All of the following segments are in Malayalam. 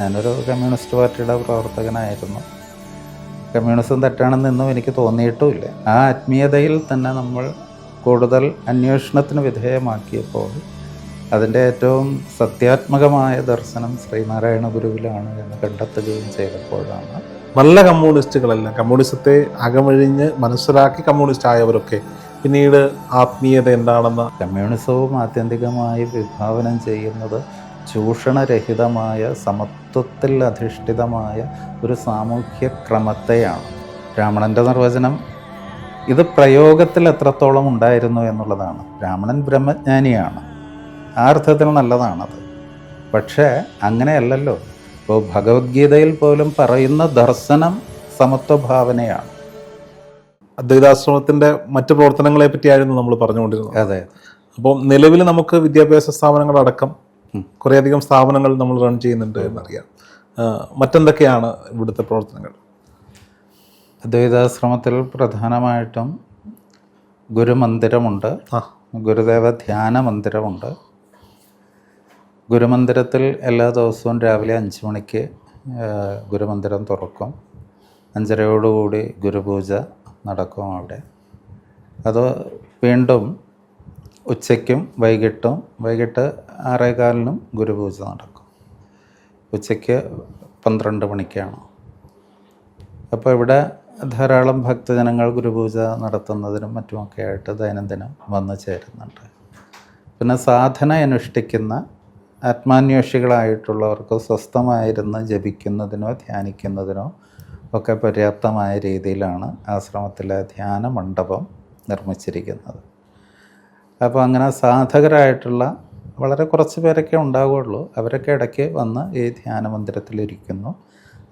ഞാനൊരു കമ്മ്യൂണിസ്റ്റ് പാർട്ടിയുടെ പ്രവർത്തകനായിരുന്നു. കമ്മ്യൂണിസം തെറ്റാണെന്നൊന്നും എനിക്ക് തോന്നിയിട്ടുമില്ല. ആ ആത്മീയതയിൽ തന്നെ നമ്മൾ കൂടുതൽ അന്വേഷണത്തിന് വിധേയമാക്കിയപ്പോൾ അതിന്റെ ഏറ്റവും സത്യാത്മകമായ ദർശനം ശ്രീനാരായണ ഗുരുവിലാണ് എന്ന് കണ്ടെത്തുകയും ചെയ്തപ്പോഴാണ് നല്ല കമ്മ്യൂണിസ്റ്റുകളെല്ലാം. കമ്മ്യൂണിസത്തെ അകമഴിഞ്ഞ് മനസ്സിലാക്കി കമ്മ്യൂണിസ്റ്റ് ആയവരൊക്കെ പിന്നീട് ആത്മീയത എന്താണെന്ന് കമ്മ്യൂണിസവും ആത്യന്തികമായി വിഭാവനം ചെയ്യുന്നത് ചൂഷണരഹിതമായ സമത്വത്തിൽ അധിഷ്ഠിതമായ ഒരു സാമൂഹ്യ ക്രമത്തെയാണ് രാവണന്റെ നിർവചനം. ഇത് പ്രയോഗത്തിൽ എത്രത്തോളം ഉണ്ടായിരുന്നു എന്നുള്ളതാണ്. രാവണൻ ബ്രഹ്മജ്ഞാനിയാണ്. ആ അർത്ഥത്തിൽ നല്ലതാണത്. പക്ഷേ അങ്ങനെയല്ലല്ലോ. ഇപ്പോൾ ഭഗവത്ഗീതയിൽ പോലും പറയുന്ന ദർശനം സമത്വഭാവനയാണ്. അദ്വൈതാശ്രമത്തിന്റെ മറ്റു പ്രവർത്തനങ്ങളെ പറ്റിയായിരുന്നു നമ്മൾ പറഞ്ഞുകൊണ്ടിരുന്നത്. അതെ. അപ്പോൾ നിലവിൽ നമുക്ക് വിദ്യാഭ്യാസ സ്ഥാപനങ്ങളടക്കം. കുറേയധികം സ്ഥാപനങ്ങൾ നമ്മൾ റൺ ചെയ്യുന്നുണ്ട് എന്നറിയാം. മറ്റെന്തൊക്കെയാണ് ഇവിടുത്തെ പ്രവർത്തനങ്ങൾ? അദ്വൈതാശ്രമത്തിൽ പ്രധാനമായിട്ടും ഗുരുമന്ദിരമുണ്ട്. ആ. ഗുരുദേവ ധ്യാന മന്ദിരമുണ്ട്. ഗുരുമന്ദിരത്തിൽ എല്ലാ ദിവസവും രാവിലെ അഞ്ച് മണിക്ക് ഗുരുമന്ദിരം തുറക്കും. അഞ്ചരയോടുകൂടി ഗുരുപൂജ നടക്കും അവിടെ. അത് വീണ്ടും ഉച്ചയ്ക്കും വൈകിട്ടും വൈകിട്ട് ആറേകാലിനും ഗുരുപൂജ നടക്കും. ഉച്ചയ്ക്ക് പന്ത്രണ്ട് മണിക്കാണ്. അപ്പോൾ ഇവിടെ ധാരാളം ഭക്തജനങ്ങൾ ഗുരുപൂജ നടത്തുന്നതിനും മറ്റുമൊക്കെ ആയിട്ട് ദൈനംദിനം വന്നു ചേരുന്നുണ്ട്. പിന്നെ സാധന അനുഷ്ഠിക്കുന്ന ആത്മാന്വേഷികളായിട്ടുള്ളവർക്ക് സ്വസ്ഥമായിരുന്ന് ജപിക്കുന്നതിനോ ധ്യാനിക്കുന്നതിനോ ഒക്കെ പര്യാപ്തമായ രീതിയിലാണ് ആശ്രമത്തിലെ ധ്യാന മണ്ഡപം നിർമ്മിച്ചിരിക്കുന്നത്. അപ്പോൾ അങ്ങനെ സാധകരായിട്ടുള്ള വളരെ കുറച്ച് പേരൊക്കെ ഉണ്ടാവുകയുള്ളൂ. അവരൊക്കെ ഇടയ്ക്ക് വന്ന് ഈ ധ്യാന മന്ദിരത്തിലിരിക്കുന്നു.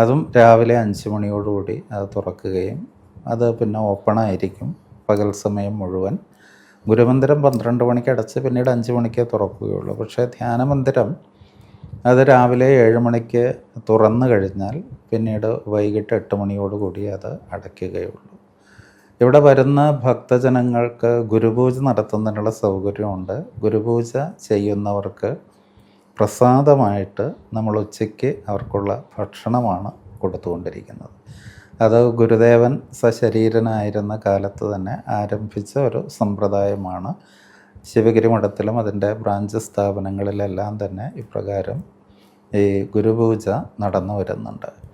അതും രാവിലെ അഞ്ച് മണിയോടുകൂടി അത് തുറക്കുകയും അത് പിന്നെ ഓപ്പൺ ആയിരിക്കും പകൽ സമയം മുഴുവൻ. ഗുരുമന്ദിരം പന്ത്രണ്ട് മണിക്ക് അടച്ച് പിന്നീട് അഞ്ച് മണിക്കേ തുറക്കുകയുള്ളൂ. പക്ഷേ ധ്യാന മന്ദിരം അത് രാവിലെ ഏഴ് മണിക്ക് തുറന്നു കഴിഞ്ഞാൽ പിന്നീട് വൈകിട്ട് എട്ട് മണിയോടുകൂടി അത് അടയ്ക്കുകയുള്ളൂ. ഇവിടെ വരുന്ന ഭക്തജനങ്ങൾക്ക് ഗുരുപൂജ നടത്തുന്നതിനുള്ള സൗകര്യമുണ്ട്. ഗുരുപൂജ ചെയ്യുന്നവർക്ക് പ്രസാദമായിട്ട് നമ്മൾ ഉച്ചയ്ക്ക് അവർക്കുള്ള ഭക്ഷണമാണ് കൊടുത്തുകൊണ്ടിരിക്കുന്നത്. അത് ഗുരുദേവൻ സശരീരനായിരുന്ന കാലത്ത് തന്നെ ആരംഭിച്ച ഒരു സമ്പ്രദായമാണ്. ശിവഗിരി മഠത്തിലും അതിന്റെ ബ്രാഞ്ച് സ്ഥാപനങ്ങളിലെല്ലാം തന്നെ ഇപ്രകാരം ഈ ഗുരുപൂജ നടന്നു വരുന്നുണ്ട്.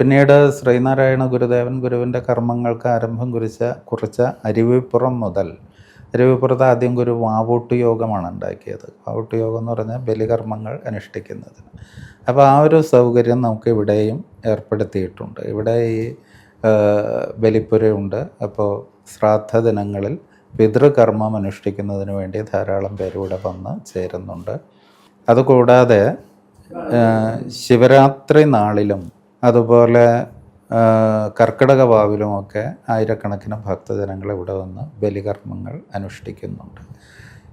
പിന്നീട് ശ്രീനാരായണ ഗുരുദേവൻ ഗുരുവിന്റെ കർമ്മങ്ങൾക്ക് ആരംഭം കുറിച്ച കുറിച്ച അരുവിപ്പുറം മുതൽ അരുവിപ്പുറത്ത് ആദ്യം ഗുരു വാവൂട്ട് യോഗമാണ് ഉണ്ടാക്കിയത്. വാവൂട്ട് യോഗം എന്ന് പറഞ്ഞാൽ ബലികർമ്മങ്ങൾ അനുഷ്ഠിക്കുന്നതിന് അപ്പോൾ ആ ഒരു സൗകര്യം നമുക്ക് ഇവിടെയും ഏർപ്പെടുത്തിയിട്ടുണ്ട്. ഇവിടെ ഈ ബലിപ്പുരയുണ്ട്. അപ്പോൾ ശ്രാദ്ധ ദിനങ്ങളിൽ പിതൃകർമ്മം അനുഷ്ഠിക്കുന്നതിന് വേണ്ടി ധാരാളം പേര് ഇവിടെ വന്ന് ചേരുന്നുണ്ട്. അതുകൂടാതെ ശിവരാത്രി നാളിലും അതുപോലെ കർക്കിടക വാവിലുമൊക്കെ ആയിരക്കണക്കിന് ഭക്തജനങ്ങൾ ഇവിടെ വന്ന് ബലികർമ്മങ്ങൾ അനുഷ്ഠിക്കുന്നുണ്ട്.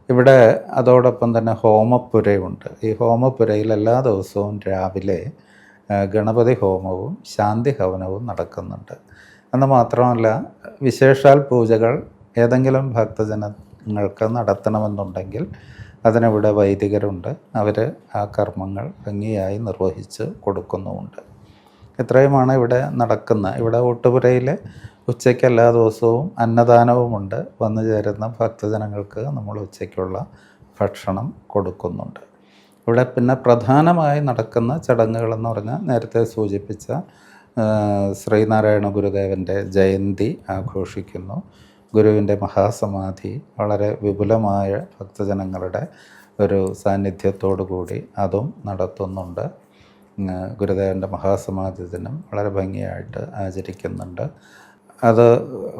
ഇവിടെ അതോടൊപ്പം തന്നെ ഹോമപ്പുരയുണ്ട്. ഈ ഹോമപ്പുരയിൽ എല്ലാ ദിവസവും രാവിലെ ഗണപതി ഹോമവും ശാന്തി ഹവനവും നടക്കുന്നുണ്ട്. എന്ന് മാത്രമല്ല വിശേഷാൽ പൂജകൾ ഏതെങ്കിലും ഭക്തജനങ്ങൾക്ക് നടത്തണമെന്നുണ്ടെങ്കിൽ അതിനിവിടെ വൈദികരുണ്ട്. അവർ ആ കർമ്മങ്ങൾ ഭംഗിയായി നിർവഹിച്ച് കൊടുക്കുന്നുമുണ്ട്. ഇത്രയുമാണ് ഇവിടെ നടക്കുന്നത് ഇവിടെ ഊട്ടുപുരയിൽ ഉച്ചയ്ക്ക് എല്ലാ ദിവസവും അന്നദാനവുമുണ്ട്. വന്നു ചേരുന്ന ഭക്തജനങ്ങൾക്ക് നമ്മൾ ഉച്ചയ്ക്കുള്ള ഭക്ഷണം കൊടുക്കുന്നുണ്ട്. ഇവിടെ പിന്നെ പ്രധാനമായി നടക്കുന്ന ചടങ്ങുകളെന്ന് പറഞ്ഞാൽ നേരത്തെ സൂചിപ്പിച്ച ശ്രീനാരായണ ഗുരുദേവന്റെ ജയന്തി ആഘോഷിക്കുന്നു. ഗുരുവിന്റെ മഹാസമാധി വളരെ വിപുലമായ ഭക്തജനങ്ങളുടെ ഒരു സാന്നിധ്യത്തോടു കൂടി അതും നടത്തുന്നുണ്ട്. ഗുരുദേവന്റെ മഹാസമാധി ദിനം വളരെ ഭംഗിയായിട്ട് ആചരിക്കുന്നുണ്ട്. അത്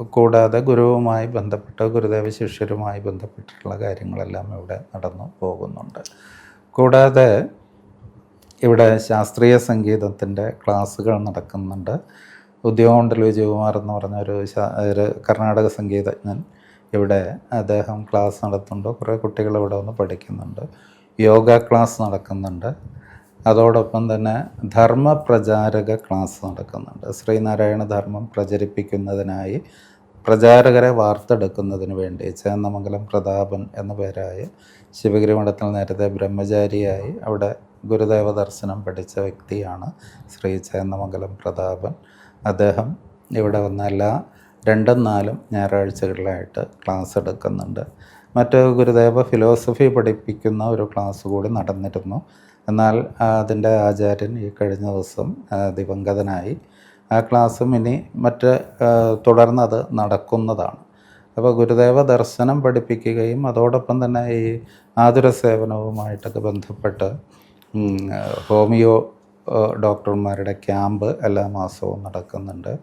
കൂടാതെ ഗുരുവുമായി ബന്ധപ്പെട്ട് ഗുരുദേവ ശിഷ്യരുമായി ബന്ധപ്പെട്ടിട്ടുള്ള കാര്യങ്ങളെല്ലാം ഇവിടെ നടന്നു പോകുന്നുണ്ട്. കൂടാതെ ഇവിടെ ശാസ്ത്രീയ സംഗീതത്തിന്റെ ക്ലാസ്സുകൾ നടക്കുന്നുണ്ട്. ഉദ്യോഗമണ്ഡൽ വിജയകുമാർ എന്ന് പറഞ്ഞൊരു ഒരു കർണാടക സംഗീതജ്ഞൻ ഇവിടെ അദ്ദേഹം ക്ലാസ് നടത്തുന്നുണ്ട്. കുറേ കുട്ടികൾ ഇവിടെ വന്ന് പഠിക്കുന്നുണ്ട്. യോഗ ക്ലാസ് നടക്കുന്നുണ്ട്. അതോടൊപ്പം തന്നെ ധർമ്മപ്രചാരക ക്ലാസ് നടക്കുന്നുണ്ട്. ശ്രീനാരായണ ധർമ്മം പ്രചരിപ്പിക്കുന്നതിനായി പ്രചാരകരെ വാർത്തെടുക്കുന്നതിന് വേണ്ടി ചേന്നമംഗലം പ്രതാപൻ എന്ന പേരായ ശിവഗിരി മഠത്തിൽ നേരത്തെ ബ്രഹ്മചാരിയായി അവിടെ ഗുരുദേവ ദർശനം പഠിച്ച വ്യക്തിയാണ് ശ്രീ ചേന്നമംഗലം പ്രതാപൻ. അദ്ദേഹം ഇവിടെ വന്ന എല്ലാ രണ്ടും നാലും ഞായറാഴ്ചകളിലായിട്ട് ക്ലാസ് എടുക്കുന്നുണ്ട്. മറ്റു ഗുരുദേവ ഫിലോസഫി പഠിപ്പിക്കുന്ന ഒരു ക്ലാസ് കൂടി നടന്നിരുന്നു. എന്നാൽ അതിന്റെ ആചാര്യൻ ഈ കഴിഞ്ഞ ദിവസം ദിവംഗതനായി. ആ ക്ലാസ്സും ഇനി മറ്റ് തുടർന്നത് നടക്കുന്നതാണ്. അപ്പോൾ ഗുരുദേവ ദർശനം പഠിപ്പിക്കുകയും അതോടൊപ്പം തന്നെ ഈ ആതുര സേവനവുമായിട്ടൊക്കെ ബന്ധപ്പെട്ട് ഹോമിയോ ഡോക്ടർമാരുടെ ക്യാമ്പ് എല്ലാ മാസവും നടക്കുന്നുണ്ട്.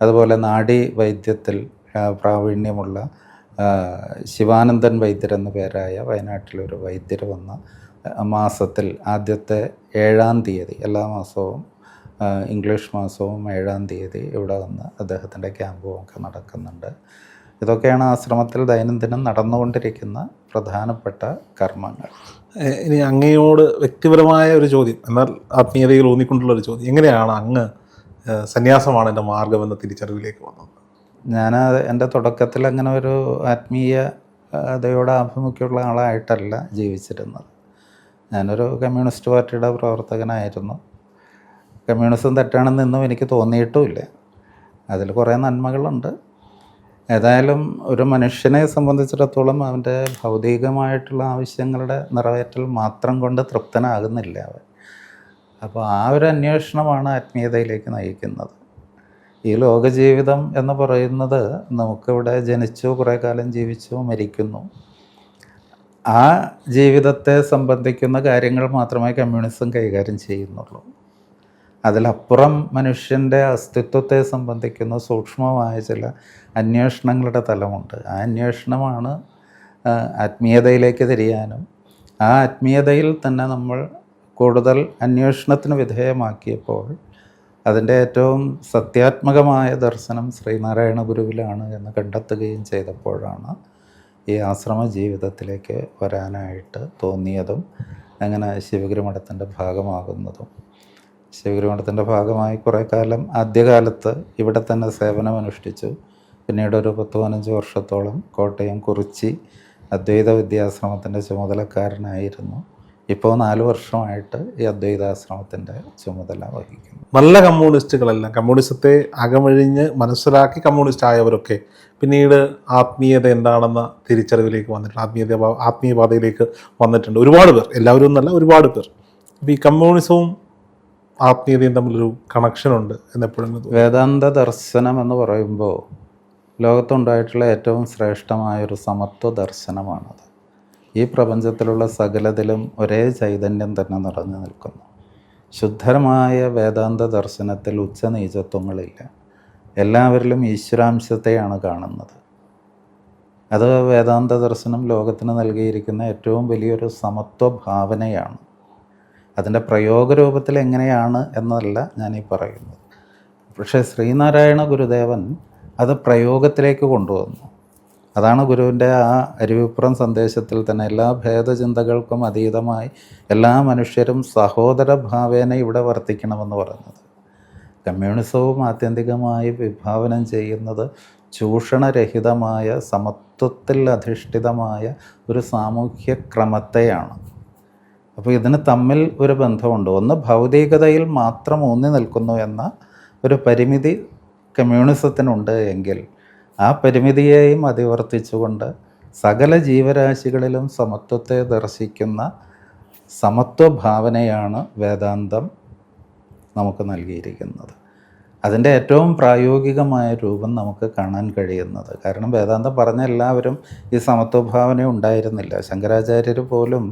അതുപോലെ നാഡി വൈദ്യത്തിൽ പ്രാവീണ്യമുള്ള ശിവാനന്ദൻ വൈദ്യർ എന്ന പേരായ വയനാട്ടിലൊരു വൈദ്യർ വന്ന മാസത്തിൽ ആദ്യത്തെ ഏഴാം തീയതി എല്ലാ മാസവും ഇംഗ്ലീഷ് മാസവും ഏഴാം തീയതി ഇവിടെ വന്ന് അദ്ദേഹത്തിന്റെ ക്യാമ്പും ഒക്കെ നടക്കുന്നുണ്ട്. ഇതൊക്കെയാണ് ആശ്രമത്തിൽ ദൈനംദിനം നടന്നുകൊണ്ടിരിക്കുന്ന പ്രധാനപ്പെട്ട കർമ്മങ്ങൾ. ഇനി അങ്ങയോട് വ്യക്തിപരമായ ഒരു ചോദ്യം എന്നാൽ ആത്മീയതയിൽ ഊന്നിക്കൊണ്ടുള്ള ഒരു ചോദ്യം. എങ്ങനെയാണ് അങ്ങ് സന്യാസമാണ് എന്റെ മാർഗമെന്ന തിരിച്ചറിവിലേക്ക് വന്നത്? ഞാൻ എന്റെ തുടക്കത്തിൽ അങ്ങനെ ഒരു ആത്മീയ അതയോട് ആഭിമുഖ്യമുള്ള ആളായിട്ടല്ല ജീവിച്ചിരുന്നത്. ഞാനൊരു കമ്മ്യൂണിസ്റ്റ് പാർട്ടിയുടെ പ്രവർത്തകനായിരുന്നു. കമ്മ്യൂണിസം തെറ്റാണെന്നൊന്നും എനിക്ക് തോന്നിയിട്ടുമില്ല. അതിൽ കുറേ നന്മകളുണ്ട്. ഏതായാലും ഒരു മനുഷ്യനെ സംബന്ധിച്ചിടത്തോളം അവന്റെ ഭൗതികമായിട്ടുള്ള ആവശ്യങ്ങളുടെ നിറവേറ്റൽ മാത്രം കൊണ്ട് തൃപ്തനാകുന്നില്ല അവൻ. അപ്പോൾ ആ ഒരു അന്വേഷണമാണ് ആത്മീയതയിലേക്ക് നയിക്കുന്നത്. ഈ ലോകജീവിതം എന്ന് പറയുന്നത് നമുക്കിവിടെ ജനിച്ചു കുറേ കാലം ജീവിച്ചു മരിക്കുന്നു. ആ ജീവിതത്തെ സംബന്ധിക്കുന്ന കാര്യങ്ങൾ മാത്രമേ കമ്മ്യൂണിസം കൈകാര്യം ചെയ്യുന്നുള്ളൂ. അതിലപ്പുറം മനുഷ്യന്റെ അസ്തിത്വത്തെ സംബന്ധിക്കുന്ന സൂക്ഷ്മമായ ചില അന്വേഷണങ്ങളുടെ തലമുണ്ട്. ആ അന്വേഷണമാണ് ആത്മീയതയിലേക്ക് തിരിയാനും ആ ആത്മീയതയിൽ തന്നെ നമ്മൾ കൂടുതൽ അന്വേഷണത്തിന് വിധേയമാക്കിയപ്പോൾ അതിന്റെ ഏറ്റവും സത്യാത്മകമായ ദർശനം ശ്രീനാരായണ ഗുരുവിലാണ് എന്ന് കണ്ടെത്തുകയും ചെയ്തപ്പോഴാണ് ഈ ആശ്രമ ജീവിതത്തിലേക്ക് വരാനായിട്ട് തോന്നിയതും അങ്ങനെ ശിവഗിരി മഠത്തിന്റെ ഭാഗമാകുന്നതും. ശിവഗിരി മഠത്തിന്റെ ഭാഗമായി കുറേ കാലം ആദ്യകാലത്ത് ഇവിടെ തന്നെ സേവനമനുഷ്ഠിച്ചു. പിന്നീട് ഒരു പത്ത് പതിനഞ്ച് വർഷത്തോളം കോട്ടയം കുറിച്ചി അദ്വൈത വിദ്യാശ്രമത്തിന്റെ ചുമതലക്കാരനായിരുന്നു. ഇപ്പോൾ നാല് വർഷമായിട്ട് ഈ അദ്വൈതാശ്രമത്തിന്റെ ചുമതല വഹിക്കുന്നു. നല്ല കമ്മ്യൂണിസ്റ്റുകളെല്ലാം. കമ്മ്യൂണിസത്തെ അകമഴിഞ്ഞ് മനസ്സിലാക്കി കമ്മ്യൂണിസ്റ്റ് ആയവരൊക്കെ പിന്നീട് ആത്മീയത എന്താണെന്ന തിരിച്ചറിവിലേക്ക് വന്നിട്ടുണ്ട്. ആത്മീയത ആത്മീയപാതയിലേക്ക് വന്നിട്ടുണ്ട്. ഒരുപാട് പേർ എല്ലാവരും എന്നല്ല ഒരുപാട് പേർ. അപ്പോൾ ഈ കമ്മ്യൂണിസവും ആത്മീയതയും തമ്മിലൊരു കണക്ഷനുണ്ട് എന്നെപ്പോഴും വേദാന്ത ദർശനം എന്ന് പറയുമ്പോൾ ലോകത്തുണ്ടായിട്ടുള്ള ഏറ്റവും ശ്രേഷ്ഠമായൊരു സമത്വ ദർശനമാണത്. ഈ പ്രപഞ്ചത്തിലുള്ള സകലതിലും ഒരേ ചൈതന്യം തന്നെ നിറഞ്ഞു നിൽക്കുന്നു. ശുദ്ധരമായ വേദാന്ത ദർശനത്തിൽ ഉച്ചനീചത്വങ്ങളില്ല. എല്ലാവരിലും ഈശ്വരാംശത്തെയാണ് കാണുന്നത്. അത് വേദാന്ത ദർശനം ലോകത്തിന് നൽകിയിരിക്കുന്ന ഏറ്റവും വലിയൊരു സമത്വ ഭാവനയാണ്. അതിന്റെ പ്രയോഗരൂപത്തിൽ എങ്ങനെയാണ് എന്നല്ല ഞാൻ ഈ പറയുന്നത്. പക്ഷേ ശ്രീനാരായണ ഗുരുദേവൻ അത് പ്രയോഗത്തിലേക്ക് കൊണ്ടുവന്നു. അതാണ് ഗുരുവിന്റെ ആ അരുവിപ്പുറം സന്ദേശത്തിൽ തന്നെ എല്ലാ ഭേദചിന്തകൾക്കും അതീതമായി എല്ലാ മനുഷ്യരും സഹോദര ഭാവേന ഇവിടെ വർത്തിക്കണമെന്ന് പറഞ്ഞത്. കമ്മ്യൂണിസവും ആത്യന്തികമായി വിഭാവനം ചെയ്യുന്നത് ചൂഷണരഹിതമായ സമത്വത്തിൽ അധിഷ്ഠിതമായ ഒരു സാമൂഹ്യ ക്രമത്തെയാണ്. അപ്പോൾ ഇതിന് തമ്മിൽ ഒരു ബന്ധമുണ്ട്. ഒന്ന് ഭൗതികതയിൽ മാത്രം ഊന്നി നിൽക്കുന്നു എന്ന ഒരു പരിമിതി കമ്മ്യൂണിസത്തിനുണ്ട് എങ്കിൽ ആ പരിമിതിയെയും അതിവർത്തിച്ചുകൊണ്ട് സകല ജീവരാശികളിലും സമത്വത്തെ ദർശിക്കുന്ന സമത്വ ഭാവനയാണ് വേദാന്തം നമുക്ക് നൽകിയിരിക്കുന്നത്. അതിന്റെ ഏറ്റവും പ്രായോഗികമായ രൂപം നമുക്ക് കാണാൻ കഴിയുന്നത്. കാരണം വേദാന്തം പറഞ്ഞ എല്ലാവരും ഈ സമത്വഭാവന ഉണ്ടായിരുന്നില്ല. ശങ്കരാചാര്യർ പോലും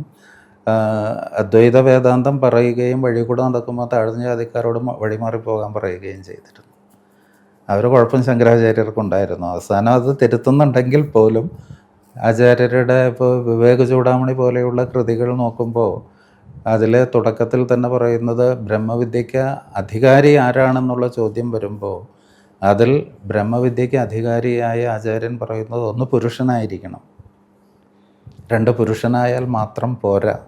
അദ്വൈത വേദാന്തം പറയുകയും വഴി കൂടെ നടക്കുമ്പോൾ താഴ്ന്ന ജാതിക്കാരോട് വഴിമാറി പോകാൻ പറയുകയും ചെയ്തിരുന്നു. അവർ കുഴപ്പം ശങ്കരാചാര്യർക്കുണ്ടായിരുന്നു അവസാനം അത് തിരുത്തുന്നുണ്ടെങ്കിൽ പോലും ആചാര്യരുടെ ഇപ്പോൾ വിവേക ചൂടാമണി പോലെയുള്ള കൃതികൾ നോക്കുമ്പോൾ അതിൽ തുടക്കത്തിൽ തന്നെ പറയുന്നത് ബ്രഹ്മവിദ്യയ്ക്ക് അധികാരി ആരാണെന്നുള്ള ചോദ്യം വരുമ്പോൾ അതിൽ ബ്രഹ്മവിദ്യയ്ക്ക് അധികാരിയായ ആചാര്യൻ പറയുന്നത് ഒന്ന് പുരുഷനായിരിക്കണം. രണ്ട് പുരുഷനായാൽ മാത്രം പോരാ.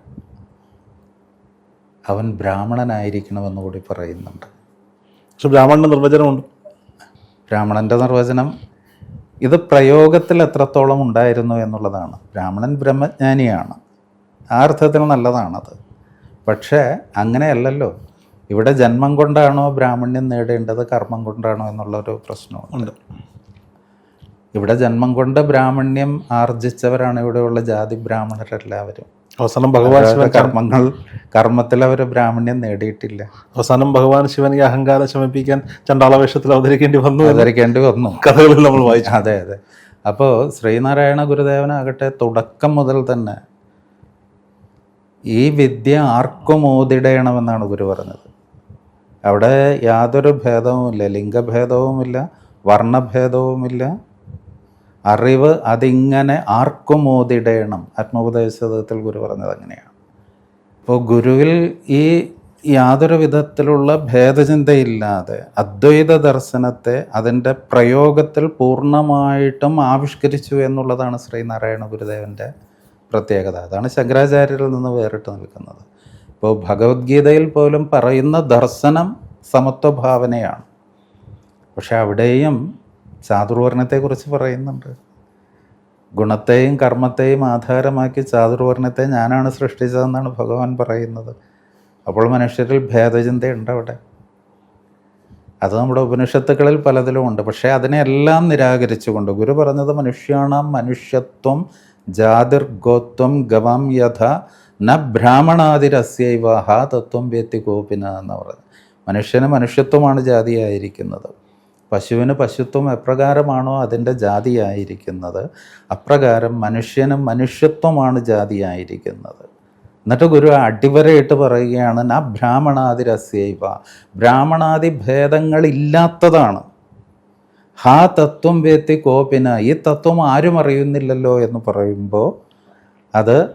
അവൻ ബ്രാഹ്മണനായിരിക്കണമെന്ന് കൂടി പറയുന്നുണ്ട്. പക്ഷെ ബ്രാഹ്മണന് നിർവചനമുണ്ട്. ബ്രാഹ്മണന്റെ നിർവചനം ഇത് പ്രയോഗത്തിൽ എത്രത്തോളം ഉണ്ടായിരുന്നു എന്നുള്ളതാണ്. ബ്രാഹ്മണൻ ബ്രഹ്മജ്ഞാനിയാണ്. ആ അർത്ഥത്തിൽ നല്ലതാണത്. പക്ഷേ അങ്ങനെയല്ലല്ലോ. ഇവിടെ ജന്മം കൊണ്ടാണോ ബ്രാഹ്മണ്യം നേടേണ്ടത് കർമ്മം കൊണ്ടാണോ എന്നുള്ളൊരു പ്രശ്നമുണ്ട് ഇവിടെ ജന്മം കൊണ്ട് ബ്രാഹ്മണ്യം ആർജിച്ചവരാണ് ഇവിടെയുള്ള ജാതി ബ്രാഹ്മണരെല്ലാവരും. അവസാനം ഭഗവാൻ ശിവൻ കർമ്മങ്ങൾ കർമ്മത്തിൽ അവർ ബ്രാഹ്മണ്യം നേടിയിട്ടില്ല. അവസാനം ഭഗവാൻ ശിവൻ ഈ അഹങ്കാരം ശമിപ്പിക്കാൻ ചണ്ടാള വേഷത്തിൽ അവതരിക്കേണ്ടി വന്നു അവതരിക്കേണ്ടി വന്നു. കഥകളിൽ നമ്മൾ വായിച്ചു. അതെ അതെ. അപ്പോൾ ശ്രീനാരായണ ഗുരുദേവനാകട്ടെ തുടക്കം മുതൽ തന്നെ ഈ വിദ്യ ആർക്കും ഓതിടയണമെന്നാണ് ഗുരു പറഞ്ഞത്. അവിടെ യാതൊരു ഭേദവുമില്ല ലിംഗഭേദവുമില്ല വർണഭേദവുമില്ല അറിവ് അതിങ്ങനെ ആർക്കും ഓതിടയണം ആത്മോപദേശത്തിൽ ഗുരു പറഞ്ഞത് അങ്ങനെയാണ്. അപ്പോൾ ഗുരുവിൽ ഈ യാതൊരു വിധത്തിലുള്ള ഭേദചിന്തയില്ലാതെ അദ്വൈത ദർശനത്തെ അതിന്റെ പ്രയോഗത്തിൽ പൂർണമായിട്ടും ആവിഷ്കരിച്ചു എന്നുള്ളതാണ് ശ്രീനാരായണ ഗുരുദേവന്റെ പ്രത്യേകത. അതാണ് ശങ്കരാചാര്യരിൽ നിന്ന് വേറിട്ട് നിൽക്കുന്നത്. ഇപ്പോൾ ഭഗവത്ഗീതയിൽ പോലും പറയുന്ന ദർശനം സമത്വഭാവനയാണ് പക്ഷെ അവിടെയും ചാതുർവർണത്തെക്കുറിച്ച് പറയുന്നുണ്ട്. ഗുണത്തെയും കർമ്മത്തെയും ആധാരമാക്കി ചാതുർവർണത്തെ ഞാനാണ് സൃഷ്ടിച്ചതെന്നാണ് ഭഗവാൻ പറയുന്നത്. അപ്പോൾ മനുഷ്യരിൽ ഭേദചിന്തയുണ്ട് അവിടെ. അത് നമ്മുടെ ഉപനിഷത്തുക്കളിൽ പലതിലും ഉണ്ട്. പക്ഷേ അതിനെല്ലാം നിരാകരിച്ചുകൊണ്ട് ഗുരു പറഞ്ഞത് മനുഷ്യാണാം മനുഷ്യത്വം ജാതിർഗോത്വം ഗവം യഥ ന ബ്രാഹ്മണാതിരസ്യൈവ ഹാ തത്വം വ്യക്തി കോപിന എന്ന് പറഞ്ഞു മനുഷ്യന് മനുഷ്യത്വമാണ് ജാതിയായിരിക്കുന്നത്. പശുവിന് പശുത്വം എപ്രകാരമാണോ അതിന്റെ ജാതിയായിരിക്കുന്നത്? അപ്രകാരം മനുഷ്യനും മനുഷ്യത്വമാണ് ജാതിയായിരിക്കുന്നത്. എന്നിട്ട് ഗുരു അടിവരയിട്ട് പറയുകയാണ് ന ബ്രാഹ്മണാതിരസ്യൈവ ബ്രാഹ്മണാദി ഭേദങ്ങളില്ലാത്തതാണ്. ഹാ തത്വം വേത്തി കോപിന. ഈ തത്വം ആരും അറിയുന്നില്ലല്ലോ എന്ന് പറയുമ്പോൾ അത്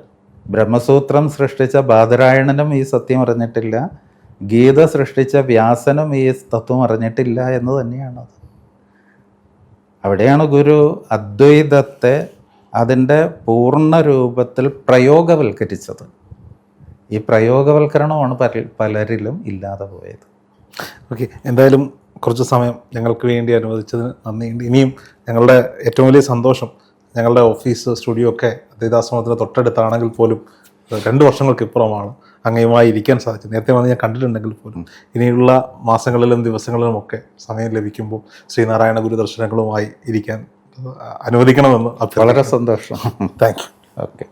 ബ്രഹ്മസൂത്രം സൃഷ്ടിച്ച ബാദരായണനും ഈ സത്യം അറിഞ്ഞിട്ടില്ല. ഗീത സൃഷ്ടിച്ച വ്യാസനും ഈ തത്വം അറിഞ്ഞിട്ടില്ല എന്ന് തന്നെയാണ് അവിടെയാണ് ഗുരു അദ്വൈതത്തെ അതിന്റെ പൂർണ രൂപത്തിൽ പ്രയോഗവൽക്കരിച്ചത്. ഈ പ്രയോഗവൽക്കരണമാണ് പല പലരിലും ഇല്ലാതെ പോയത്. ഓക്കെ എന്തായാലും കുറച്ച് സമയം ഞങ്ങൾക്ക് വേണ്ടി അനുവദിച്ചതിന് നന്ദിയുണ്ട് ഇനിയും ഞങ്ങളുടെ ഏറ്റവും വലിയ സന്തോഷം ഞങ്ങളുടെ ഓഫീസ് സ്റ്റുഡിയോ ഒക്കെ അദ്വൈതാശ്രമത്തിന് തൊട്ടടുത്താണെങ്കിൽ പോലും രണ്ട് വർഷങ്ങൾക്ക് ഇപ്പുറമാണ്. അങ്ങയുമായി ഇരിക്കാൻ സാധിച്ചു. നേരത്തെ വന്ന് ഞാൻ കണ്ടിട്ടുണ്ടെങ്കിൽ പോലും ഇനിയുള്ള മാസങ്ങളിലും ദിവസങ്ങളിലും ഒക്കെ സമയം ലഭിക്കുമ്പോൾ ശ്രീനാരായണ ഗുരു ദർശനങ്ങളുമായി ഇരിക്കാൻ അനുവദിക്കണമെന്ന് വളരെ സന്തോഷം. Thank you okay